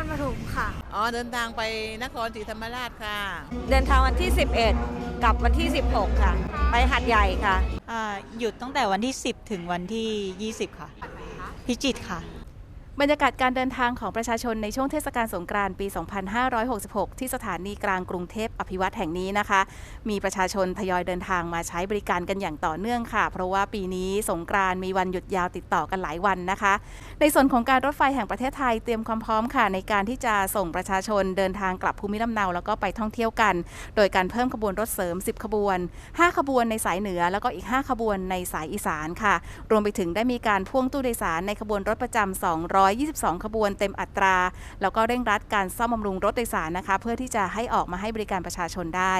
รปฐมค่ะ อ๋อเดินทางไปนครศรีธรรมราชค่ะ เดินทางวันที่ 11 กับวันที่ 16 ค่ะ ไปหัดใหญ่ค่ะ อ่าหยุดตั้งแต่วันที่ 10 ถึงวันที่ 20 ค่ะ พิจิตรค่ะ บรรยากาศการเดินทางของประชาชนในช่วงเทศกาลสงกรานต์ปี 2566 ที่สถานีกลางกรุงเทพอภิวัตแห่งนี้นะคะ มีประชาชนทยอยเดินทางมาใช้บริการกันอย่างต่อเนื่องค่ะ เพราะว่าปีนี้สงกรานต์มีวันหยุดยาวติดต่อกันหลายวันนะคะ ในส่วนของการรถไฟแห่งประเทศไทยเตรียมความพร้อมค่ะ ในการที่จะส่งประชาชนเดินทางกลับภูมิลำเนาแล้วก็ไปท่องเที่ยวกัน โดยการเพิ่มขบวนรถเสริม 10 ขบวน 5 ขบวนในสายเหนือ แล้วก็อีก 5 ขบวนในสายอีสานค่ะ รวมไปถึงได้มีการพ่วงตู้โดยสารในขบวนรถประจำ200 222 ขบวนเต็มอัตรา แล้วก็เร่งรัดการซ่อมบำรุงรถโดยสารนะคะ เพื่อที่จะให้ออกมาให้บริการประชาชนได้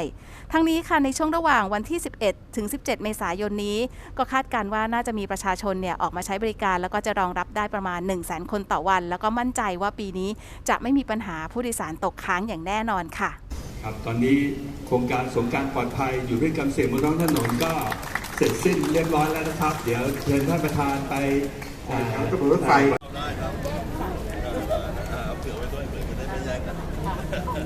ทั้งนี้ค่ะในช่วงระหว่างวันที่ 11 ถึง 17 เมษายนนี้ ก็คาดการณ์ว่าน่าจะมีประชาชนเนี่ยออกมาใช้บริการ แล้วก็จะรองรับได้ประมาณ 1 0 0 0 0แคนต่อวัน แล้วก็มั่นใจว่าปีนี้จะไม่มีปัญหาผู้โดยสารตกค้างอย่างแน่นอนค่ะครับตอนนี้โครงการสงกรารปลอดภัยอยู่ด้วยกันเสียงบนท้องถนนก็เสร็จสิ้นเรียบร้อยแล้วนะครับ เดี๋ยวเชิญท่านประธานไปอ่ากระบวนรถไฟ น้อย ล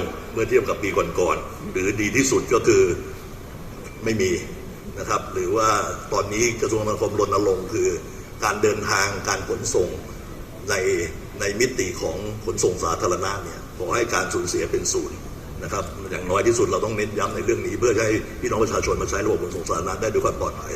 งเมื่อเทียบกับปีก่อนๆหรือดีที่สุดก็คือไม่มีนะครับ หรือว่าตอนนี้กระทรวงคมนาคมรณรงค์คือการเดินทางการขนส่ง ในในมิติของขนส่งสาธารณะเนี่ยขอให้การสูญเสียเป็นศูนย์นะครับอย่างน้อยที่สุดเราต้องเน้นย้ำในเรื่องนี้ เพื่อให้พี่น้องประชาชนมาใช้ระบบขนส่งสาธารณะได้ด้วยความปลอดภัย